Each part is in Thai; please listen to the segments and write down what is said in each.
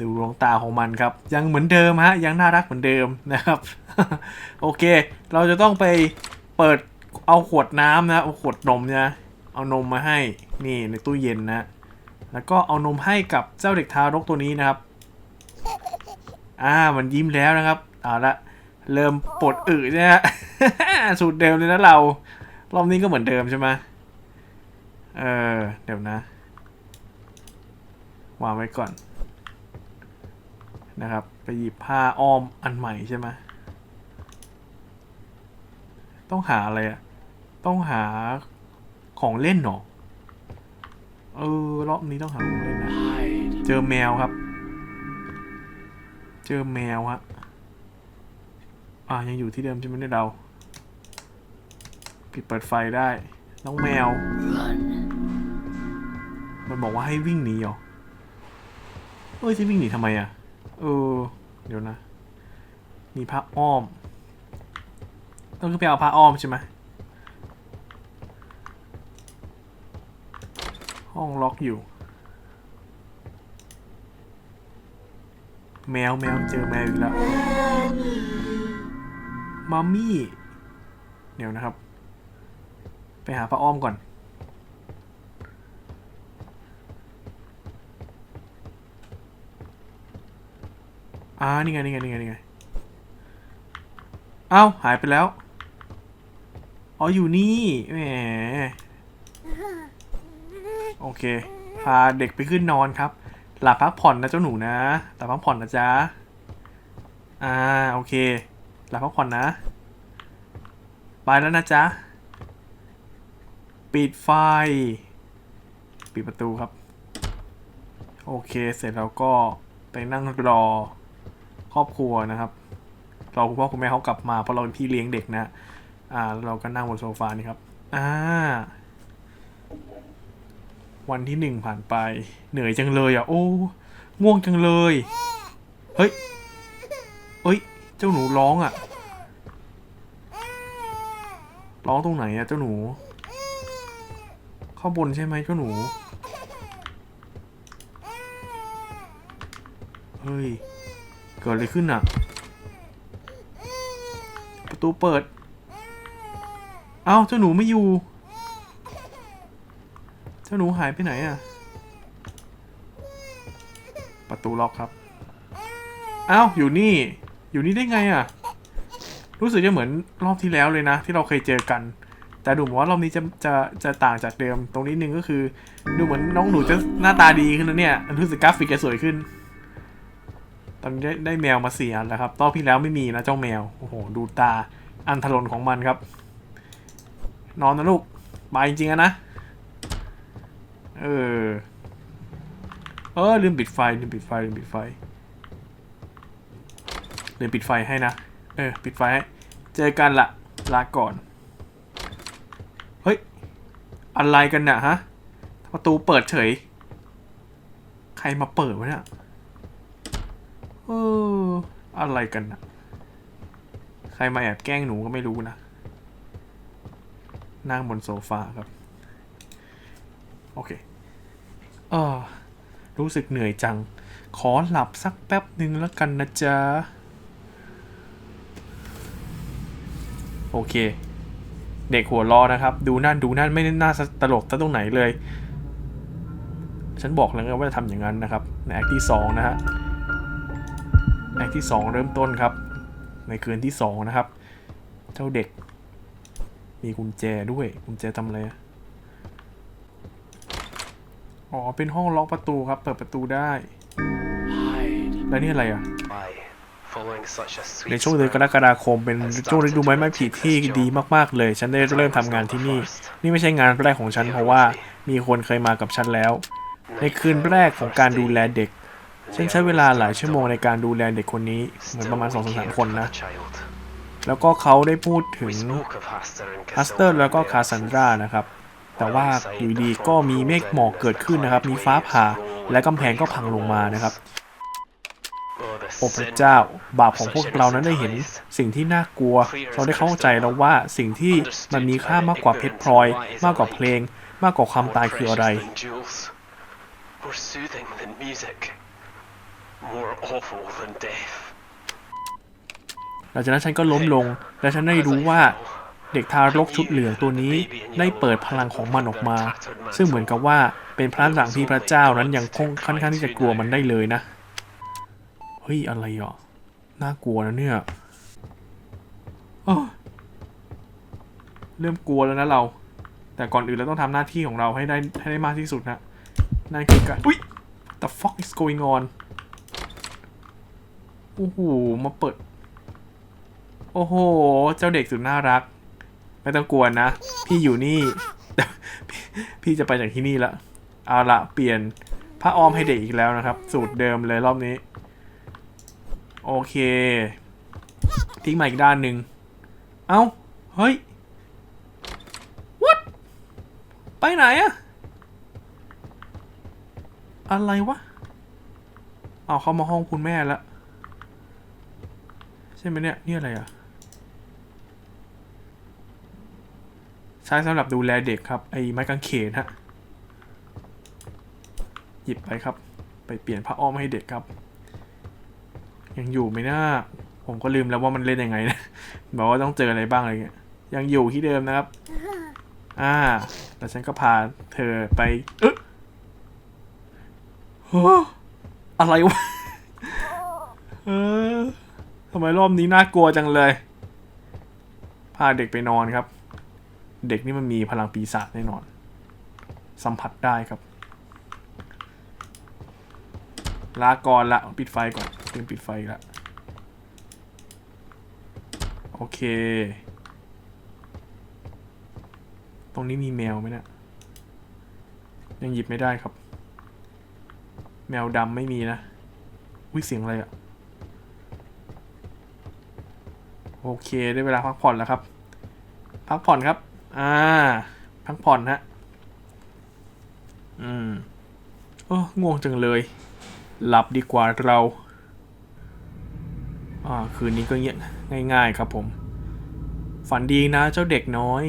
ดูดวงตาของมันครับ ยังเหมือนเดิมฮะ ยังน่ารักเหมือนเดิมนะครับ โอเค เราจะต้องไปเปิดเอาขวดน้ำนะเอาขวดนมนี่ยเอานมมาให้นี่ในตู้เย็นนะ แล้วก็เอานมให้กับเจ้าเด็กทารกตัวนี้นะครับ อ่ามันยิ้มแล้วนะครับเอาละเริ่มปวดอึนี่ฮะสูตรเดิมเลยนะเรา รอบนี้ก็เหมือนเดิมใช่ไหมเออเดี๋ยวนะ วางไว้ก่อน นะครับ ไปหยิบผ้าอ้อมอันใหม่ใช่ไหมต้องหาอะไรอะต้องหาของเล่นเหรอ เออ รอบนี้ต้องหาของเล่นนะ เจอแมวครับ เจอแมวฮะ อ่ายังอยู่ที่เดิมใช่ไหมเนี่ยเราปิดเปิดไฟได้ น้องแมว มันบอกว่าให้วิ่งหนีเหรอ เอ้ยจะวิ่งหนีทำไมอะ เออ เดี๋ยวนะ มีผ้าอ้อม ต้องขึ้นไปเอาผ้าอ้อมใช่ไหมห้องล็อกอยู่ แมวแมวเจอแมวอีกแล้วมัมมี่ เดี๋ยวนะครับ ไปหาผ้าอ้อมก่อน อ่านี่ไงนี่ไงนี่ไงนี่ไงเอ้าหายไปแล้ว อ๋ออยู่นี่แหมโอเค พาเด็กไปขึ้นนอนครับ หลับพักผ่อนนะเจ้าหนูนะหลับพักผ่อนนะจ๊ะ อ่าโอเค หลับพักผ่อนนะ ไปแล้วนะจ๊ะ ปิดไฟ ปิดประตูครับ โอเค เสร็จแล้วก็ไปนั่งรอ ครอบครัวนะครับ เรอคุณพ่อคุณแม่เขากลับมาเพราะเราเป็นพี่เลี้ยงเด็กนะอ่าเราก็นั่งบนโซฟานี่ครับอ่าวันที่หนึ่งผ่านไป เหนื่อยจังเลยอะโอ้ง่วงจังเลยเฮ้ยเอ้ย เจ้าหนูร้องอะ ร้องตรงไหนอะเจ้าหนู ข้างบนใช่ไหมเจ้าหนู เฮ้ย เกิดอะไรขึ้นอะประตูเปิด เอ้าเจ้าหนูไม่อยู่ เจ้าหนูหายไปไหนอะประตูล็อกครับ เอ้าอยู่นี่ อยู่นี่ได้ไงอะรู้สึกจะเหมือนรอบที่แล้วเลยนะ ที่เราเคยเจอกัน แต่ดูเหมือนว่ารอบนี้จะจะจะต่างจากเดิม ตรงนี้นึงก็คือ ดูเหมือนน้องหนูจะหน้าตาดีขึ้นแล้วเนี่ย รู้สึกกราฟิกจะสวยขึ้น ตอนนี้ได้ได้แมวมาเสี่อันแล้วครับรอบที่แล้วไม่มีนะเจ้าแมว โอ้โห ดูตาอันถลนของมันครับ นอนนะลูก มาจริงๆนะ เออ เออ ลืมปิดไฟ ลืมปิดไฟ ลืมปิดไฟ ลืมปิดไฟให้นะ เออ ปิดไฟให้ เจอกันละลาก่อน เฮ้ย อะไรกันน่ะฮะ ประตูเปิดเฉย ใครมาเปิดวะเนี่ย เอออะไรกันนะใครมาแอบแกล้งหนูก็ไม่รู้นะ นั่งบนโซฟาครับ โอเคเออรู้สึกเหนื่อยจัง ขอหลับสักแป๊บหนึ่งแล้วกันนะจ๊ะ โอเค เด็กหัวล้อนะครับ ดูนั่นดูนั่นไม่น่าตลกซะตรงไหนเลย ฉันบอกแล้วว่าจะทำอย่างนั้นนะครับ ในแอคที่สองนะฮะ แอคที่สองเริ่มต้นครับ ในคืนที่สองนะครับ เจ้าเด็ก มีกุญแจด้วยกุญแจทำอะไรอะอ๋อ เป็นห้องล็อกประตูครับ เปิดประตูได้ Hide แล้วนี่อะไรอะ by following such a ใน sweet ช่วงเดือนกร spirit. กฎาคมเป็นช่วงฤดูไม้ไม้ผลิที่ดีมากๆ เลย ฉันได้เริ่มทำงานที่นี่ นี่ไม่ใช่งานแรกของฉันเพราะว่ามีคนเคยมากับฉันแล้ว ในคืนแรกของการดูแลเด็ก ฉันใช้เวลาหลายชั่วโมงในการดูแลเด็กคนนี้ เหมือนประมาณ2องสามคนนะ แล้วก็เขาได้พูดถึงฮัสเตอร์แล้วก็คาซันดรานะครับ แต่ว่าอยู่ดีก็มีเมฆหมอกเกิดขึ้นนะครับ มีฟ้าผ่าและกำแพงก็พังลงมานะครับโอ้พระเจ้า บาปของพวกเรานั้นได้เห็นสิ่งที่น่ากลัว เราได้เข้าใจแล้วว่าสิ่งที่มันมีค่ามากกว่าเพชรพลอย มากกว่าเพลง มากกว่าความตายคืออะไร More awful than death. หลังจากนั้นฉันก็ล้มลง และฉันได้รู้ว่าเด็กทารกชุดเหลืองตัวนี้ได้เปิดพลังของมันออกมา ซึ่งเหมือนกับว่าเป็นพลังหลังที่พระเจ้านั้นยังคงค่อนข้างที่จะกลัวมันได้เลยนะ เฮ้ย อะไรอะ น่ากลัวนะเนี่ยอ้อเริ่มกลัวแล้วนะเรา แต่ก่อนอื่นเราต้องทำหน้าที่ของเราให้ได้ให้ได้มากที่สุดนะนั่นคือการอุ้ย the fuck is going on โอ้โหมาเปิด โอ้โห เจ้าเด็กสุดน่ารัก ไม่ต้องกลัวนะ พี่อยู่นี่พี่ พี่จะไปจากที่นี่ละเอาละเปลี่ยนผ้าอ้อมให้เด็กอีกแล้วนะครับ สูตรเดิมเลยรอบนี้ โอเคทิ้งมาอีกด้านหนึ่งเอ้า เฮ้ย what ไปไหนอะอะไรวะ เอาเข้ามาห้องคุณแม่แล้ว ช่ไหมเนี่ยนี่อะไรอะใช้สำหรับดูแลเด็กครับ ไอ้ไม้กางเขนฮะ หยิบไปครับ ไปเปลี่ยนผ้าอ้อมให้เด็กครับ ยังอยู่ไหมนะผมก็ลืมแล้วว่ามันเล่นยังไงนะบอกว่าต้องเจออะไรบ้างอะไรเงี้ย ยังอยู่ที่เดิมนะครับ อ่า แล้วฉันก็พาเธอไป เอ๊ะอะไรวะ เออ ทำไมรอบนี้น่ากลัวจังเลย พาเด็กไปนอนครับ เด็กนี่มันมีพลังปีศาจแน่นอน สัมผัสได้ครับ ลาก่อนละปิดไฟก่อนลืมปิดไฟละโอเค ตรงนี้มีแมวไหมเนะี่ยยังหยิบไม่ได้ครับ แมวดำไม่มีนะวิเสียงอะไรอะ โอเคได้เวลาพักผ่อนแล้วครับ พักผ่อนครับ อ่า พักผ่อนฮะ อืมโอ้ง่วงจังเลย หลับดีกว่าเรา อ่า คืนนี้ก็เงี้ยง่าย ๆ ครับผม ฝันดีนะเจ้าเด็กน้อย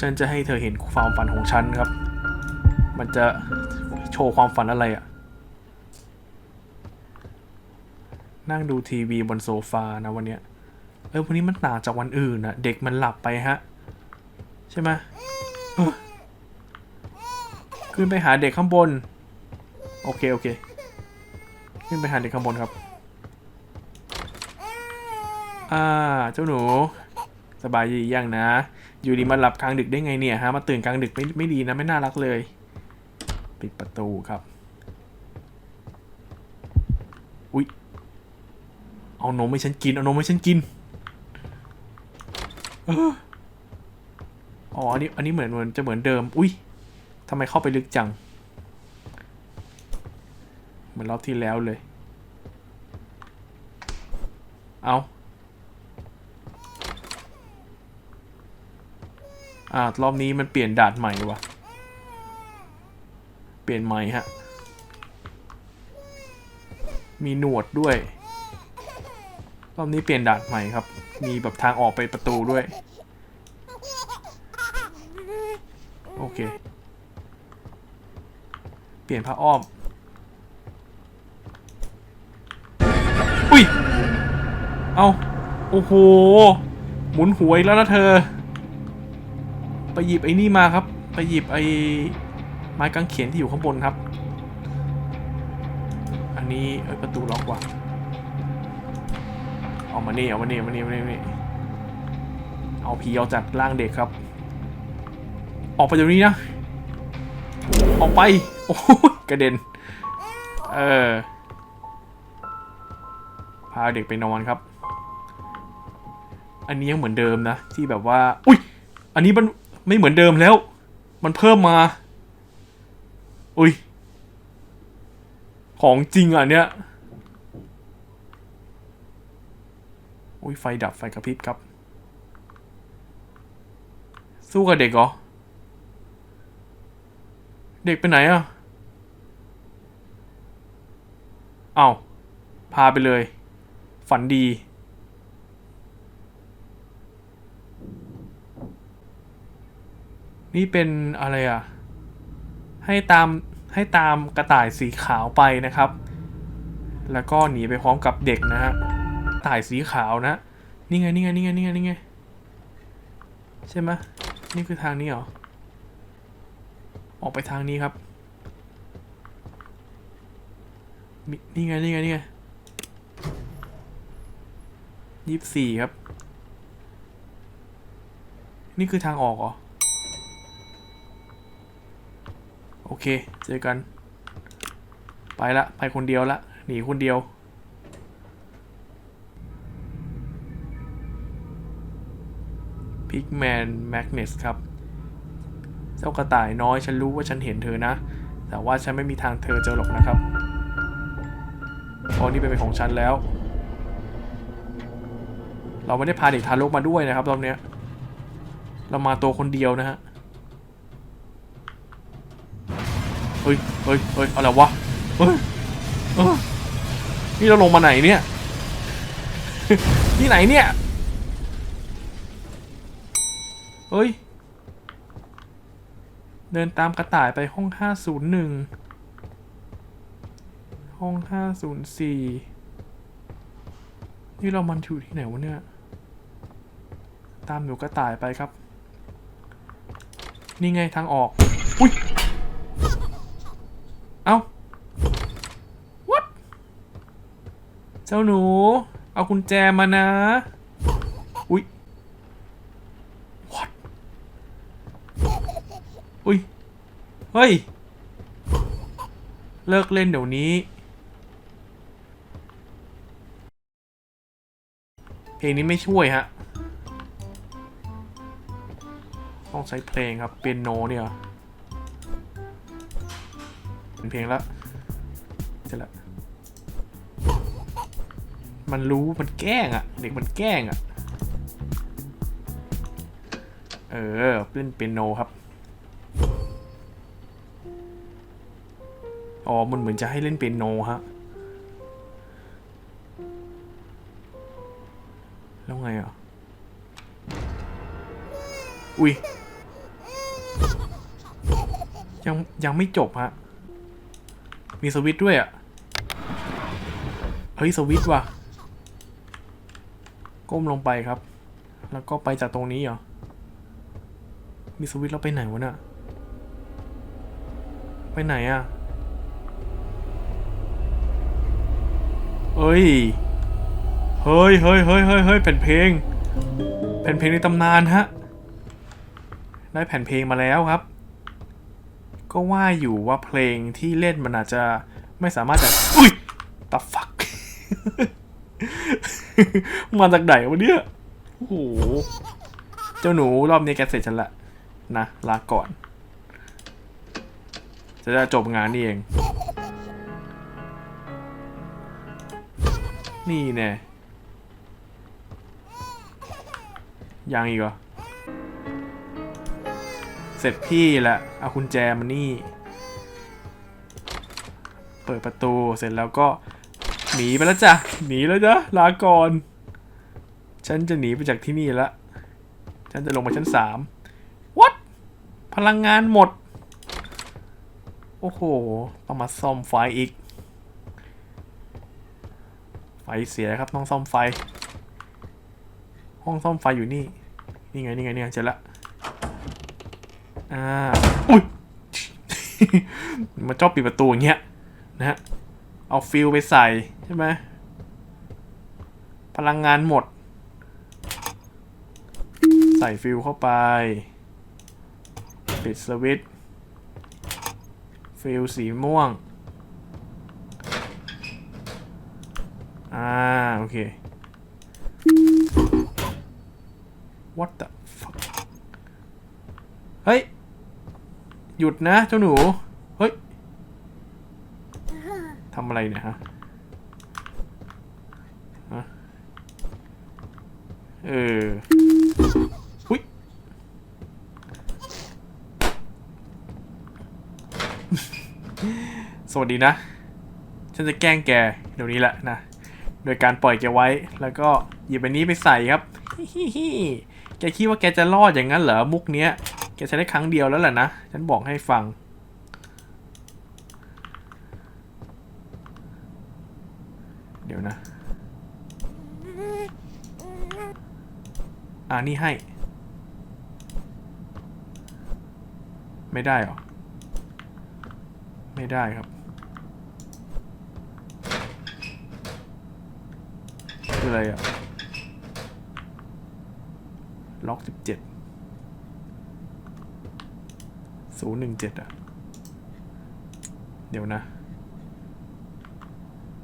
ฉันจะให้เธอเห็นความฝันของฉันครับ มันจะโชว์ความฝันอะไรอะ นั่งดูทีวีบนโซฟานะวันเนี้ย เออวันนี้มันต่างจากวันอื่นนะเด็กมันหลับไปฮะ ใช่ไหมขึ้นไปหาเด็กข้างบน โอเคโอเค ขึ้นไปหาเด็กข้างบนครับ อ่า เจ้าหนู สบายดียังนะ อยู่ดีมาหลับกลางดึกได้ไงเนี่ยฮะ มาตื่นกลางดึกไม่ไม่ดีนะไม่น่ารักเลย ปิดประตูครับ อุ๊ย เอานมให้ฉันกิน เอานมให้ฉันกินอ๋อ อันนี้ อันนี้เหมือนเหมือนจะเหมือนเดิม อุ้ยทำไมเข้าไปลึกจัง เหมือนรอบที่แล้วเลย เอาอ่ารอบนี้มันเปลี่ยนด่านใหม่วะเปลี่ยนใหม่ฮะ มีหนวดด้วย รอบนี้เปลี่ยนด่านใหม่ครับ มีแบบทางออกไปประตูด้วย โอเค เปลี่ยนผ้าอ้อม อุ้ย เอาโอ้โห หมุนหวยแล้วนะเธอ ไปหยิบไอ้นี่มาครับ ไปหยิบไอ้ไม้กางเขนที่อยู่ข้างบนครับ อันนี้ประตูล็อกว่ะ เอามานี่เอามานี่เอามานี่เอามานี่เอามานี่เอาผีออกจากร่างเด็กครับ ออกไปเดี๋ยวนี้นะ ออกไป โอ้ยกระเด็น เออ พาเด็กไปนอนครับ อันนี้ยังเหมือนเดิมนะ ที่แบบว่า อุ้ย อันนี้มันไม่เหมือนเดิมแล้ว มันเพิ่มมา อุ้ย ของจริงอะเนี้ย อุ้ยไฟดับไฟกระพริบครับ สู้กับเด็กเหรอ เด็กไปไหนอะ เอา้าพาไปเลย ฝันดีนี่เป็นอะไรอะ ให้ตามให้ตามกระต่ายสีขาวไปนะครับ แล้วก็หนีไปพร้อมกับเด็กนะฮะ ต่ายสีขาวนะ นี่ไงนี่ไงนี่ไงนี่ไงนี่ไงใช่ไหมนี่คือทางนี้เหรอ ออกไปทางนี้ครับ นี่ไงนี่ไงนี่ไงยี่สิบสี่ครับ นี่คือทางออกเหรอ โอเค เจอกัน ไปละ ไปคนเดียวละ หนีคนเดียว พิกแมนแมกเนสครับ เจ้ากระต่ายน้อยฉันรู้ว่าฉันเห็นเธอนะ แต่ว่าฉันไม่มีทางเธอเจอหรอกนะครับเพราะนี่เป็นของฉันแล้ว เราไม่ได้พาเด็กทารกมาด้วยนะครับรอบเนี้ยเรามาตัวคนเดียวนะฮะ เฮ้ย เฮ้ย เฮ้ย อะไรวะ เฮ้ยเออนี่เราลงมาไหนเนี่ย ที่ไหนเนี่ย เฮ้ย เดินตามกระต่ายไปห้อง501ห้อง504นี่เรามันอยู่ที่ไหนวะเนี่ย ตามหนูกระต่ายไปครับ นี่ไงทางออก อุ้ย เอ้า what เจ้าหนู เอากุญแจมานะ อุ้ย what อุ้ย เฮ้ย เลิกเล่นเดี๋ยวนี้ เพลงนี้ไม่ช่วยฮะ ต้องใช้เพลงครับ เปียโนเนี่ยเป็นเพลงละเสร็จละมันรู้มันแกล้งอะเด็กมันแกล้งอะเออ เล่นเปียโนครับ อ๋อ มันเหมือนจะให้เล่นเปียโนฮะ แล้วไงอะ อุ้ย ยัง ยังไม่จบฮะ มีสวิตด้วยอะ เฮ้ย สวิตว่ะ ก้มลงไปครับ แล้วก็ไปจากตรงนี้เหรอ มีสวิตช์แล้วไปไหนวะเน่ะไปไหนอะ เฮ้ย เฮ้ยเฮ้ยเฮ้ยเฮ้ยเฮ้ยแผ่นเพลง แผ่นเพลงในตำนานฮะ ได้แผ่นเพลงมาแล้วครับ ก็ว่าอยู่ว่าเพลงที่เล่นมันอาจจะไม่สามารถจะ อุ้ยต a ฟัก มาจากไหนวะเนี่ย โอ้โห เจ้าหนูรอบนี้แกเสร็จฉันละ นะ ลาก่อน จะได้จบงานนี่เอง นี่แน่ยังอีกเหรอ เสร็จพี่ละเอากุญแจมานี่ เปิดประตูเสร็จแล้วก็หนีไปแล้วจ้ะ หนีแล้วจ้ะลาก่อน ฉันจะหนีไปจากที่นี่ละ ฉันจะลงมาชั้นสาม what พลังงานหมด โอ้โห ต้องมาซ่อมไฟอีก ฟเสียครับต้องซ่อมไฟ ห้องซ่อมไฟอยู่นี่ นี่ไงนี่ไงเนี่ไงเจละอ่าอุ้ยมาชอบปิดประตูอย่างเงี้ยนะฮะเอาฟิลไปใส่ใช่ไหมพลังงานหมด ใส่ฟิลเข้าไป ปิดสวิตฟิลสีม่วง อ่า โอเค what the fuck เฮ้ย หยุดนะเจ้าหนู เฮ้ยทำอะไรเนี่ยฮะเอออุ้ย สวัสดีนะ ฉันจะแกล้งแกเดี๋ยวนี้แหละนะ โดยการปล่อยแกไว้ แล้วก็หยิบอันนี้ไปใส่ครับฮิแกคิดว่าแกจะรอดอย่างนั้นเหรอมุกเนี้ย แกใช้ได้ครั้งเดียวแล้วแหละนะ ฉันบอกให้ฟัง เดี๋ยวนะ อ่านี่ให้ ไม่ได้หรอ ไม่ได้ครับ คืออะไรอะล็อกสิบเจ็ดศูนย์หนึ่งเจ็ดอะเดี๋ยวนะ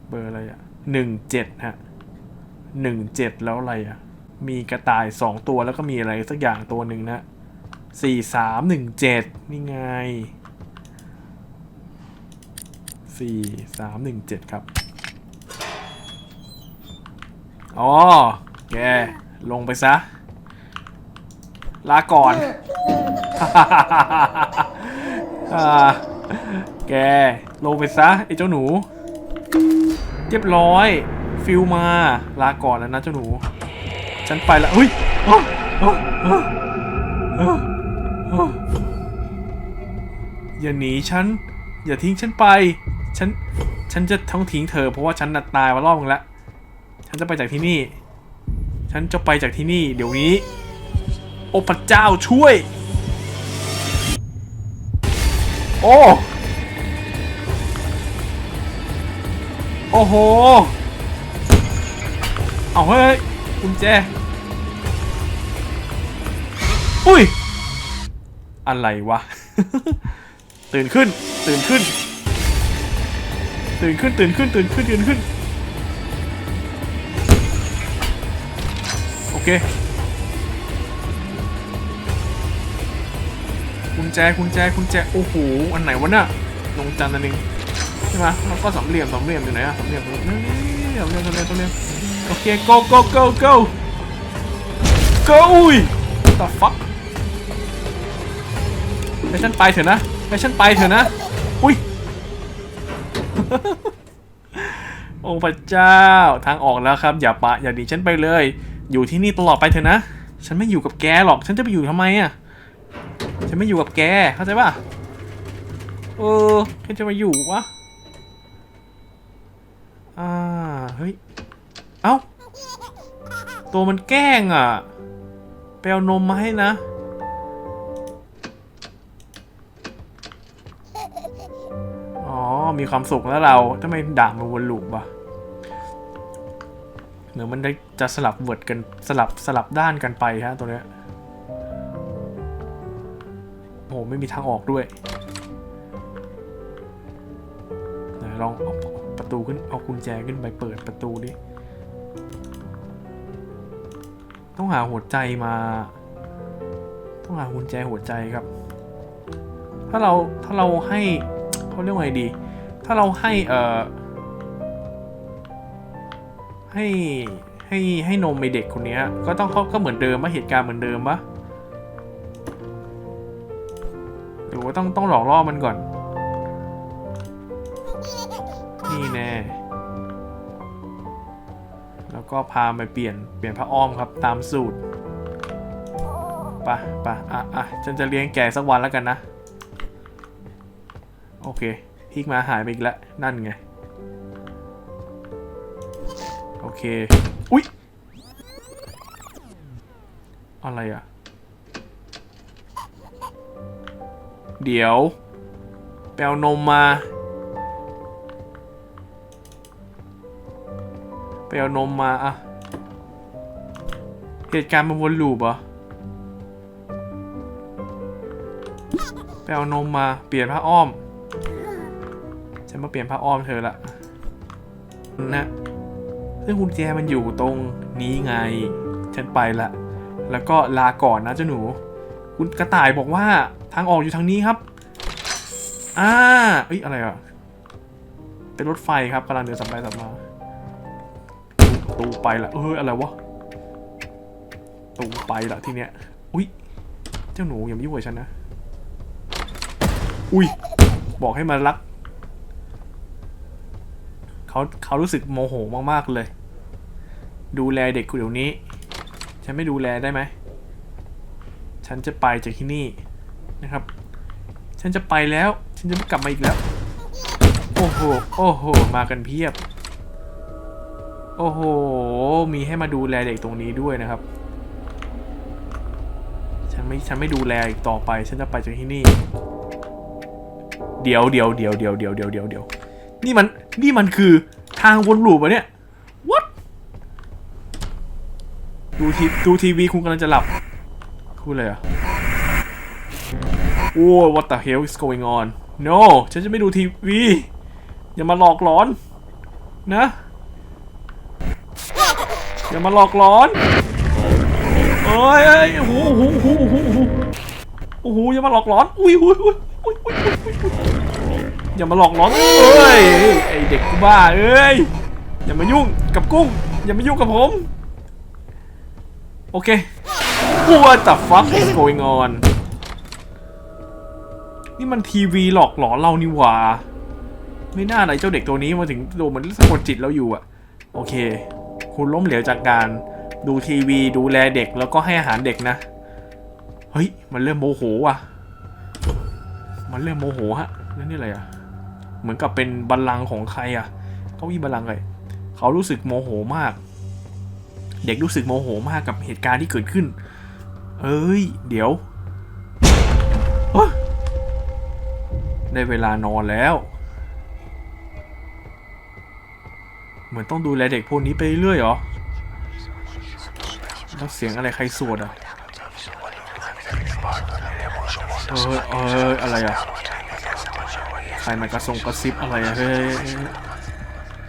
เบอร์อะไรอะหนึ่งเจ็ดฮะหนึ่งเจ็ดแล้วอะไรอะมีกระต่ายสองตัวแล้วก็มีอะไรสักอย่างตัวหนึ่งนะสี่สามหนึ่งเจ็ดนี่ไงสี่สามหนึ่งเจ็ดครับ อ๋อแกลงไปซะ ลาก่อนอ่าแกลงไปซะไอ้เจ้าหนู เรียบร้อย ฟิลมา ลาก่อนแล้วนะเจ้าหนู ฉันไปละเฮ้ยอ้าวอ้าวอ้าวอ้าวอ้าวอย่าหนีฉัน อย่าทิ้งฉันไป ฉัน ฉันจะต้องทิ้งเธอเพราะว่าฉันน่ะตายมารอบนึงแล้ว ฉันจะไปจากที่นี่ ฉันจะไปจากที่นี่ เดี๋ยวนี้ โอ้พระเจ้าช่วย โอ้ โอ้โห เอาเฮ้ยกุญแจ อุ้ย อะไรวะ ตื่นขึ้น ตื่นขึ้น ตื่นขึ้น ตื่นขึ้น ตื่นขึ้น ตื่นขึ้น เคกุญแจกุญแจกุญแจโอ้โหอันไหนวะน่ะลงจันทร์อันนึงใช่ไหมแล้วก็สามเหลี่ยมสามเหลี่ยมอยู่ไหนอะสามเหลี่ยมตรงนี้สามเหลี่ยมสามเหลี่ยมสามเหลี่ยมโอเค go go go go go อุ้ย the fuck ให้ฉันไปเถอะนะให้ฉันไปเถอะนะอุ้ยโอ้พระเจ้าทางออกแล้วครับ อย่าปะอย่าหนีฉันไปเลย อยู่ที่นี่ตลอดไปเถอะนะ ฉันไม่อยู่กับแกหรอก ฉันจะไปอยู่ทำไมอะฉันไม่อยู่กับแก เข้าใจป่ะ เออแกจะมาอยู่วะ อ่า เฮ้ย เอ้า ตัวมันแกล้งอะ ไปเอานมมาให้นะ อ๋อ มีความสุขแล้วเราทำไมด่ามันวนลูปวะ หมือมันได้จะสลับเวิร์ดกันสลับสลับด้านกันไปฮะตัวเนี้ยโอ้โหไม่มีทางออกด้วยไหนลองเอาประตูขึ้นเอากุญแจขึ้นไปเปิดประตูดิ ต้องหาหัวใจมา ต้องหากุญแจหัวใจครับ ถ้าเราถ้าเราให้เขาเรียกว่าไงดี ถ้าเราให้เอ่อ ให้ให้ให้นมไอเด็กคนนี้ก็ต้องเขาก็เหมือนเดิมปะเหตุการณ์เหมือนเดิมปะหรือว่าต้องต้องหลอกล่อมันก่อน นี่แน่แล้วก็พาไปเปลี่ยนเปลี่ยนผ้าอ้อมครับตามสูตรปะปะอะอะฉันจะเลี้ยงแกสักวันแล้วกันนะ โอเคพลิกมาหายไปอีกแล้วนั่นไง เค อุ๊ย อะไรอะ เดี๋ยวไปเอนมมา ไปเอานมมาอะเหตุการณ์มันวนลูปเหรอไปเอานมมา เปลี่ยนผ้าอ้อม ฉันมาเปลี่ยนผ้าอ้อมเธอละนะ ซึ่งกุญแจมันอยู่ตรงนี้ไง ฉันไปละ แล้วก็ลาก่อนนะเจ้าหนู คุณกระต่ายบอกว่าทางออกอยู่ทางนี้ครับ อ่าเอ้ยอะไรอะ เป็นรถไฟครับกำลังเดินสับไปสับมาตูไปละเอ้ยอะไรวะตูไปละทีเนี้ย อุ้ย เจ้าหนูอย่ามายุ่งกับฉันนะ อุ้ย บอกให้มารัก เขาเขารู้สึกโมโหมากๆเลย ดูแลเด็กคุเดี๋ยวนี้ ฉันไม่ดูแลได้ไหม ฉันจะไปจากที่นี่นะครับ ฉันจะไปแล้ว ฉันจะไม่กลับมาอีกแล้ว โอ้โห โอ้โห มากันเพียบ โอ้โห มีให้มาดูแลเด็กตรงนี้ด้วยนะครับ ฉันไม่ ฉันไม่ดูแลอีกต่อไป ฉันจะไปจากที่นี่ เดี๋ยวเดี๋ยวเดี๋ยวเดี๋ยวเดี๋ยวเดี๋ยวเดี๋ยวนี่มัน นี่มันคือทางวนลูปอะเนี่ย ดูทีดูทีวีคุณกำลังจะหลับพูดเลยเหรอะโอ้ what the hell is going on no ฉันจะไม่ดูทีวี อย่ามาหลอกหลอน นะ อย่ามาหลอกหลอนเอ้ยเอ้ยโอ้โหโอ้โหโอ้โหโอ้โหโอ้โหอย่ามาหลอกหลอน อุ้ยอุ้ยอุ้ยอุ้ยอุ้ยอย่ามาหลอกหลอนเอ้ยไอเด็กกูบ้าเอ้ยอย่ามายุ่งกับกุ้ง อย่ามายุ่งกับผม โอเค What the fuck is going on นี่มันทีวีหลอกหลอนเรานี่หว่า ไม่น่าไหนเจ้าเด็กตัวนี้มาถึงโดนเหมือนสะกดจิตเราอยู่อะโอเค คุณล้มเหลวจากการดูทีวีดูแลเด็กแล้วก็ให้อาหารเด็กนะ เฮ้ย มันเริ่มโมโหว่ะ มันเริ่มโมโหฮะแล้วนี่อะไรอะเหมือนกับเป็นบัลลังก์ของใครอะเก้าอี้บัลลังก์เลยเขารู้สึกโมโหมาก เด็กรู้สึกโมโหมากกับเหตุการณ์ที่เกิดขึ้น เอ้ย เดี๋ยว ได้เวลานอนแล้ว เหมือนต้องดูแลเด็กพวกนี้ไปเรื่อยเหรอ แล้วเสียงอะไรใครสวดอะ เออเอออะไรอะ ใครมากระทรงกระซิบอะไรอะ เฮ้ย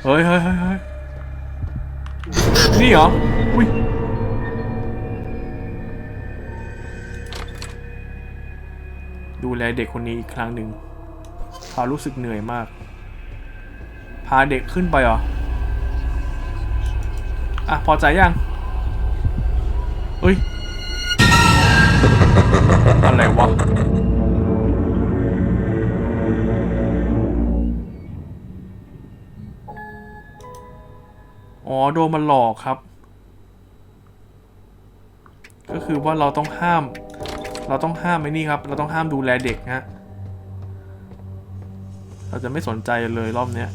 เฮ้ยเฮ้ยเฮ้ย นี่เหรอ อุ้ย ดูแลเด็กคนนี้อีกครั้งหนึ่งเขารู้สึกเหนื่อยมาก พาเด็กขึ้นไปเหรอ อะ พอใจยังเฮ้ย อะไรวะ อ๋อโดนมันหลอกครับ ก็คือว่าเราต้องห้าม เราต้องห้ามไอ้นี่ครับ เราต้องห้ามดูแลเด็กฮะเราจะไม่สนใจเลยรอบเนี้ย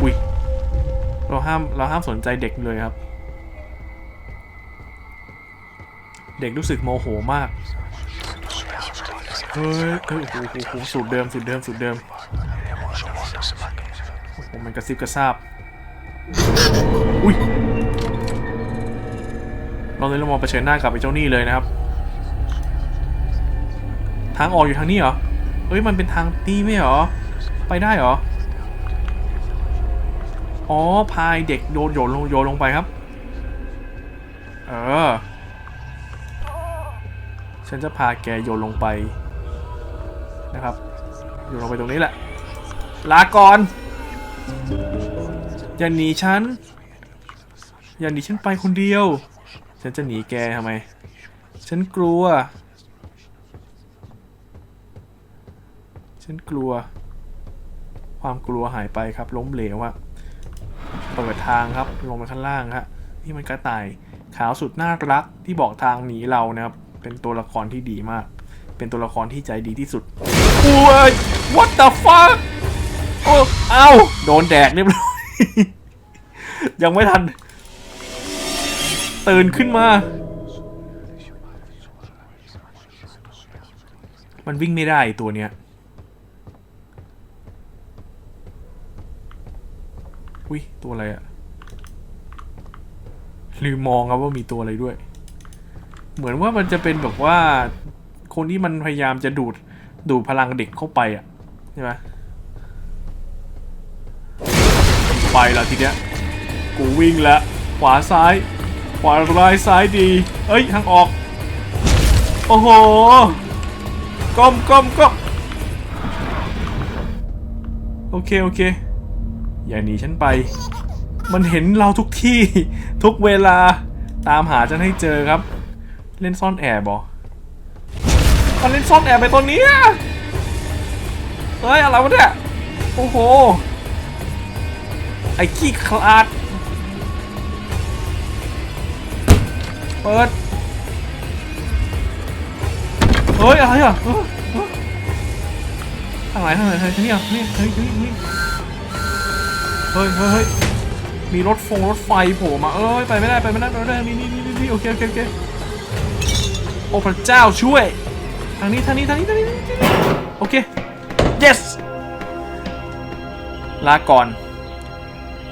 อุ้ยเราห้ามเราห้ามสนใจเด็กเลยครับ เด็กรู้สึกโมโหมาก เฮ้ยเฮ้ยโอ้โหโอ้โหสูตรเดิมสูตรเดิมสูตรเดิมโอ้โหมันกระซิบกระซาบอุ้ยเราเลยลงมาเผชิญหน้ากับไอ้เจ้านี่เลยนะครับ ทางออกอยู่ทางนี้เหรอเฮ้ยมันเป็นทางตีไม่เหรอ ไปได้เหรอ อ๋อพายเด็กโดนโยนลงโยนลงไปครับ เออ ฉันจะพาแกโยนลงไป นะครับโยนลงไปตรงนี้แหละ ลาก่อนอย่าหนีฉันอย่าหนีฉันไปคนเดียว ฉันจะหนีแกทำไม ฉันกลัว ฉันกลัว ความกลัวหายไปครับ ล้มเหลวอะเปิดทางครับ ลงไปข้างล่างฮะนี่มันกระต่ายขาวสุดน่ารักที่บอกทางหนีเรานะครับ เป็นตัวละครที่ดีมาก เป็นตัวละครที่ใจดีที่สุด อ้ย what the fuck โอ้เอ้า โดนแดกเรียบร้อย ยังไม่ทัน ตื่นขึ้นมา มันวิ่งไม่ได้ตัวเนี้ยอุ้ย ตัวอะไรอะลืมมองครับว่ามีตัวอะไรด้วย เหมือนว่ามันจะเป็นแบบว่า คนที่มันพยายามจะดูด ดูพลังเด็กเข้าไปอะใช่ไหมไปแล้วทีเนี้ยกูวิ่งแล้วขวาซ้าย ขวาร้ายซ้ายดี เอ้ยทางออก โอ้โหก้มก้มก้มโอเค โอเค อย่าหนีฉันไป มันเห็นเราทุกที่ทุกเวลาตามหาฉันให้เจอครับ เล่นซ่อนแอบบอ มันเล่นซ่อนแอบไปตรงนี้เฮ้ยอะไรวะเนี่ย โอ้โห ไอ้ขี้คลาด เปิด เฮ้ยอะไรอะเฮ้ยเฮ้ยทางไหนทางไหนทางไหนเนี่ยเนี่ยเฮ้ยเฮ้ยเฮ้ยเฮ้ยเฮ้ยมีรถฟงรถไฟโผล่มา เอ้ยไปไม่ได้ไปไม่ได้ไปไม่ได้นี่นี่นี่โอเคโอเคโอเคโอ้พระเจ้าช่วย ทางนี้ทางนี้ทางนี้ทางนี้โอเค yes ลาก่อน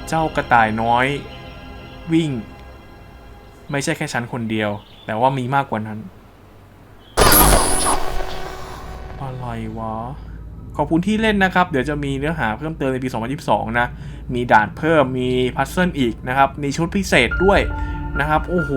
เจ้ากระต่ายน้อย วิ่ง ไม่ใช่แค่ฉันคนเดียว แต่ว่ามีมากกว่านั้นอะไรวะขอบคุณที่เล่นนะครับ เดี๋ยวจะมีเนื้อหาเพิ่มเติมในปี 2022 นะ มีด่านเพิ่ม มีพัซเซิลอีกนะครับ มีชุดพิเศษด้วยนะครับ โอ้โห